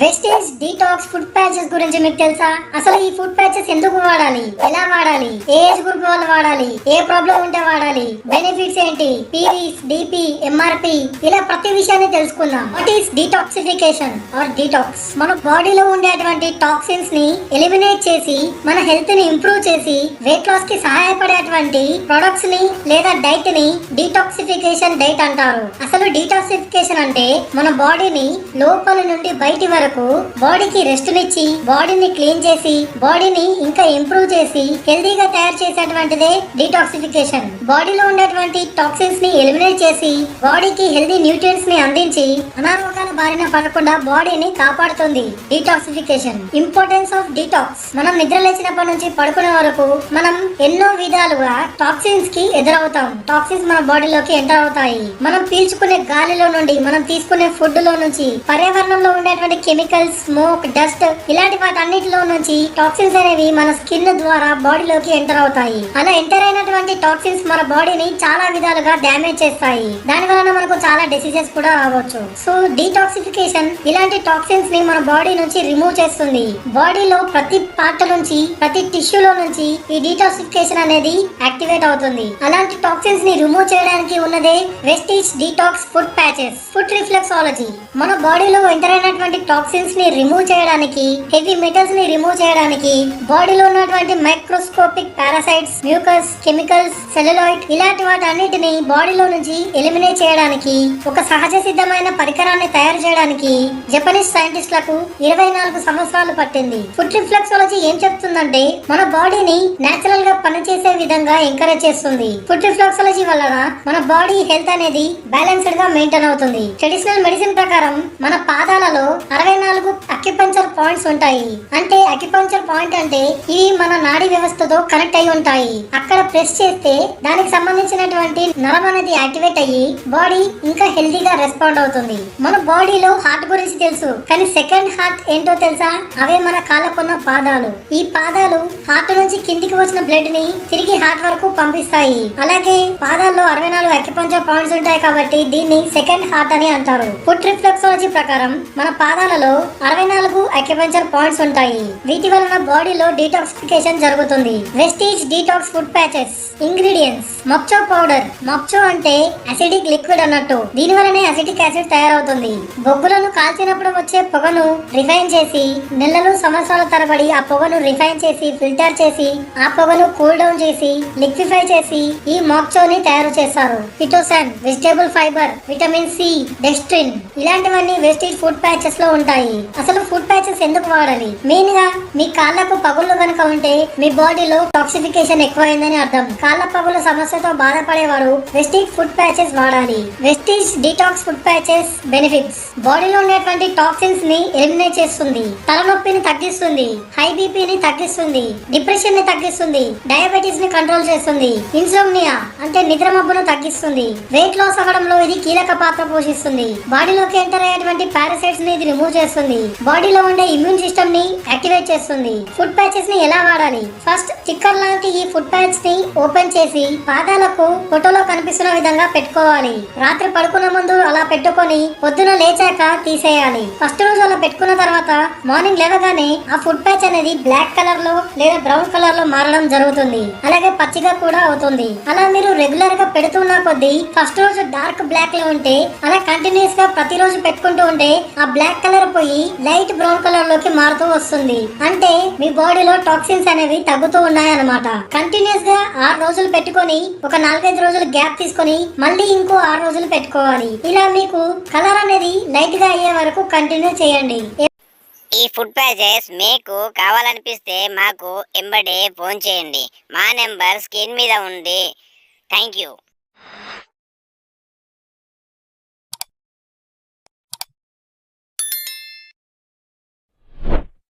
Wastage detox foot patches గురించి మీకు తెలుసా? అసలు ఈ ఫుడ్ ప్యాచెస్ ఎందుకు వాడాలి? ఎలా వాడాలి? ఏ ఏజ్ గ్రూప్ వాళ్ళు వాడాలి? ఏ ప్రాబ్లం ఉంటే వాడాలి? బెనిఫిట్స్ ఏంటి? పీవీస్ డిపి ఎంఆర్పి ఇలా ప్రతి విషయాన్ని తెలుసుకుందాం. What is detoxification or detox మన బాడీలో ఉండేటువంటి టాక్సిన్స్ని ఎలిమినేట్ చేసి మన హెల్త్ని ఇంప్రూవ్ చేసి వెయిట్ లాస్కి సహాయపడేటువంటి ప్రొడక్ట్స్ని లేదా డైట్ని డీటాక్సిఫికేషన్ డైట్ అంటారు. అసలు డీటాక్సిఫికేషన్ అంటే మన బాడీని లోపల నుండి బయటి వరకు బాడీకి రెస్ట్ నిచ్చి బాడీని క్లీన్ చేసి బాడీని ఇంకా ఇంప్రూవ్ చేసి హెల్దీగా తయారు చేసేటువంటిదే డీటాక్సిఫికేషన్ బాడీలో ఉండేటువంటి టాక్సిన్స్ని ఎలిమినేట్ చేసి బాడీకి హెల్దీ న్యూట్రియన్స్ని అందించి అనారోగ్యాల బారిన పడకుండా బాడీని కాపాడుతుంది డీటాక్సిఫికేషన్ ఇంపార్టెన్స్ ఆఫ్ డీటాక్స్ మనం నిద్ర లేచినప్పటి నుంచి పడుకునే వరకు మనం ఎన్నో విధాలుగా టాక్సిన్స్కి ఎదురవుతాం. టాక్సిన్స్ మన బాడీలోకి ఎంటర్ అవుతాయి. మనం పీల్చుకునే గాలిలో నుండి మనం తీసుకునే ఫుడ్లో నుంచి పర్యావరణంలో ఉండేటువంటి కెమికల్స్ స్మోక్ డస్ట్ ఇలాంటి వాటన్నిటిలో నుంచి టాక్సిన్స్ అనేవి మన స్కిన్ ద్వారా బాడీలోకి ఎంటర్ అవుతాయి. అలా ఎంటర్ అయినటువంటి టాక్సిన్స్ మన బాడీని చాలా విధాలుగా డ్యామేజ్ చేస్తాయి. దాని వలన మనకు చాలా డిసీజెస్ కూడా రావచ్చు. సో డీటాక్సిఫికేషన్ ఇలాంటి టాక్సిన్స్ని మన బాడీ నుంచి రిమూవ్ చేస్తుంది. బాడీలో ప్రతి పార్ట్ నుంచి ప్రతి టిష్యూలో నుంచి ఈ డీటాక్సిఫికేషన్ అనేది యాక్టివేట్ అవుతుంది. అలాంటి టాక్సిన్స్ని రిమూవ్ చేయడానికి ఉన్నదే Vestige detox foot patches foot reflexology. మన బాడీలో ఎంటర్ అయినటువంటి టాక్సిన్స్ని రిమూవ్ చేయడానికి హెవీ మెటల్స్ని రిమూవ్ చేయడానికి బాడీలో ఉన్నటువంటి microscopic parasites mucus chemicals celluloid ఇలాంటి వాటి అన్నిటిని బాడీలో నుంచి ఎలిమినేట్ చేయడానికి ఒక సహజ సిద్ధమైన పరికరాన్ని తయారు చేయడానికి జపనీస్ సైంటిస్టులకు ఇరవై నాలుగు సంవత్సరాలు పట్టింది. ఫుడ్ రిఫ్లెక్సాలజీ ఏం చెప్తుందంటే మన బాడీని నేచురల్గా పనిచేసే విధంగా ఎంకరేజ్ చేస్తుంది. ఫుడ్ రిఫ్లెక్సాలజీ వలన మన బాడీ హెల్త్ అనేది బ్యాలెన్స్డ్గా మెయింటైన్ అవుతుంది. ట్రెడిషనల్ మెడిసిన్ ప్రకారం మన పాదాలలో అరవై నాలుగు అక్యుపంచర్ పాయింట్స్ ఉంటాయి. అంటే అక్యుపంచర్ పాయింట్ అంటే ఇవి మన నాడీ వ్యవస్థతో కనెక్ట్ అయి ఉంటాయి. అక్కడ ప్రెస్ చేస్తే దానికి సంబంధించినటువంటి నరం అనేది యాక్టివేట్ అయ్యి బాడీ ఇంకా హెల్దీగా రెస్పాండ్ అవుతుంది. మన బాడీలో హార్ట్ గురించి తెలుసు కానీ సెకండ్ హార్ట్ ఏంటో తెలుసా? అవే మన కాళ్ళకున్న పాదాలు. ఈ పాదాలు హార్ట్ నుంచి కిందికి వచ్చిన బ్లడ్ని తిరిగి హార్ట్ వరకు పంపిస్తాయి. అలాగే పాదాల్లో అరవై నాలుగు అక్యుపంచర్ పాయింట్స్ ఉంటాయి కాబట్టి దీన్ని సెకండ్ హార్ట్ అని అంటారు. ఫుట్ రిఫ్లెక్సాలజీ ప్రకారం మన పాదాలలో అరవై నాలుగు అక్యుపంచర్ పాయింట్స్ ఉంటాయి. వీటి వలన బాడీలో డీటాక్సిఫికేషన్ జరుగుతుంది. Vestige detox foot patches ingredients మొక్చో powder మొక్చో అంటే అసిడిక్ లిక్విడ్ అన్నట్టు. దీని వలనే అసిటిక్ యాసిడ్ తయారవుతుంది. బొగ్గులను కాల్చినప్పుడు వచ్చే పొగను రిఫైన్ చేసి నెలలు సంవత్సరాల తరబడి ఆ పొగను రిఫైన్ చేసి ఫిల్టర్ చేసి ఆ పొగను కూల్ డౌన్ చేసి లిక్విఫై చేసి ఈ మొక్చోని తయారు చేస్తారు. ఫిటోసాన్ vegetable fibre vitamin C dextrin ఇలాంటివన్నీ వెస్టేజ్ ఫుడ్ ప్యాచెస్లో ఉంటాయి. అసలు ఫుడ్ ప్యాచెస్ ఎందుకు వాడాలి? మెయిన్గా మీ కాళ్ళకు పగుళ్ళు కనుక ఉంటే మీ బాడీలో టాక్సిఫికేషన్ ఎక్కువైందని అర్థం. కాళ్ళ పగుల సమస్యతో బాధపడేవారు వెస్టీజ్ ఫుడ్ ప్యాచెస్ వాడాలి. Vestige detox foot patches benefits. బాడీలో ఉండేటువంటి టాక్సిన్స్ని ఎలిమినేట్ చేస్తుంది. తలనొప్పిని తగ్గిస్తుంది. హై బీపీని తగ్గిస్తుంది. డిప్రెషన్ని తగ్గిస్తుంది. డయాబెటీస్ని కంట్రోల్ చేస్తుంది. ఇన్సోమ్నియా అంటే నిద్ర మబ్బును తగ్గిస్తుంది. వెయిట్ లాస్ అవ్వడంలో ఇది కీలక పాత్ర పోషిస్తుంది. బాడీలోకి ఎంటర్ అయ్యేటువంటి పారాసైట్స్ని ఇది రిమూవ్ చేస్తుంది. బాడీలో ఉండే ఇమ్యూన్ సిస్టమ్ని యాక్టివేట్ చేస్తుంది. ఫుడ్ ప్యాచెస్ని ఎలా వాడాలి? ఫస్ట్ స్టిక్కర్ లాంటి ఈ ఫుడ్ ప్యాచ్ని ఓపెన్ చేసి పాదాలకు ఫోటోలో కనిపిస్తున్న విధంగా పెట్టుకోవాలి. రాత్రి పడుకునే ముందు అలా పెట్టుకొని పొద్దున లేచాక తీసేయాలి. ఫస్ట్ రోజు అలా పెట్టుకున్న తర్వాత మార్నింగ్ లేవగానే ఆ ఫుడ్ ప్యాచ్ అనేది బ్లాక్ కలర్లో లేదా బ్రౌన్ కలర్లో మారడం జరుగుతుంది. అలాగే పచ్చిగా కూడా అవుతుంది. అలా మీరు రెగ్యులర్గా పెడుతున్న కొద్దీ ఫస్ట్ రోజు డార్క్ బ్లాక్లో ఉంటే అలా కంటిన్యూస్గా ప్రతిరోజు పెట్టుకుంటూ ఉంటే ఆ బ్లాక్ కలర్ పోయి లైట్ బ్రౌన్ కలర్లోకి మారుతూ వస్తుంది. అంటే మీ బాడీలో టాక్సిన్స్ అనేవి తగ్గుతూ ఉన్నాయన్నమాట. కంటిన్యూస్గా ఆరు రోజులు పెట్టుకొని ఒక నాలుగైదు రోజులు గ్యాప్ తీసుకొని మళ్ళీ ఇంకో ఆరు రోజులు పెట్టుకోవాలి. ఇలా మీకు కలర్ అనేది లైట్గా అయ్యే వరకు కంటిన్యూ చేయండి. ఈ ఫుడ్ ప్యాచెస్ మీకు కావాలనిపిస్తే మాకు ఎంబడే ఫోన్ చేయండి. మా నెంబర్ స్క్రీన్ మీద ఉంది. Thank you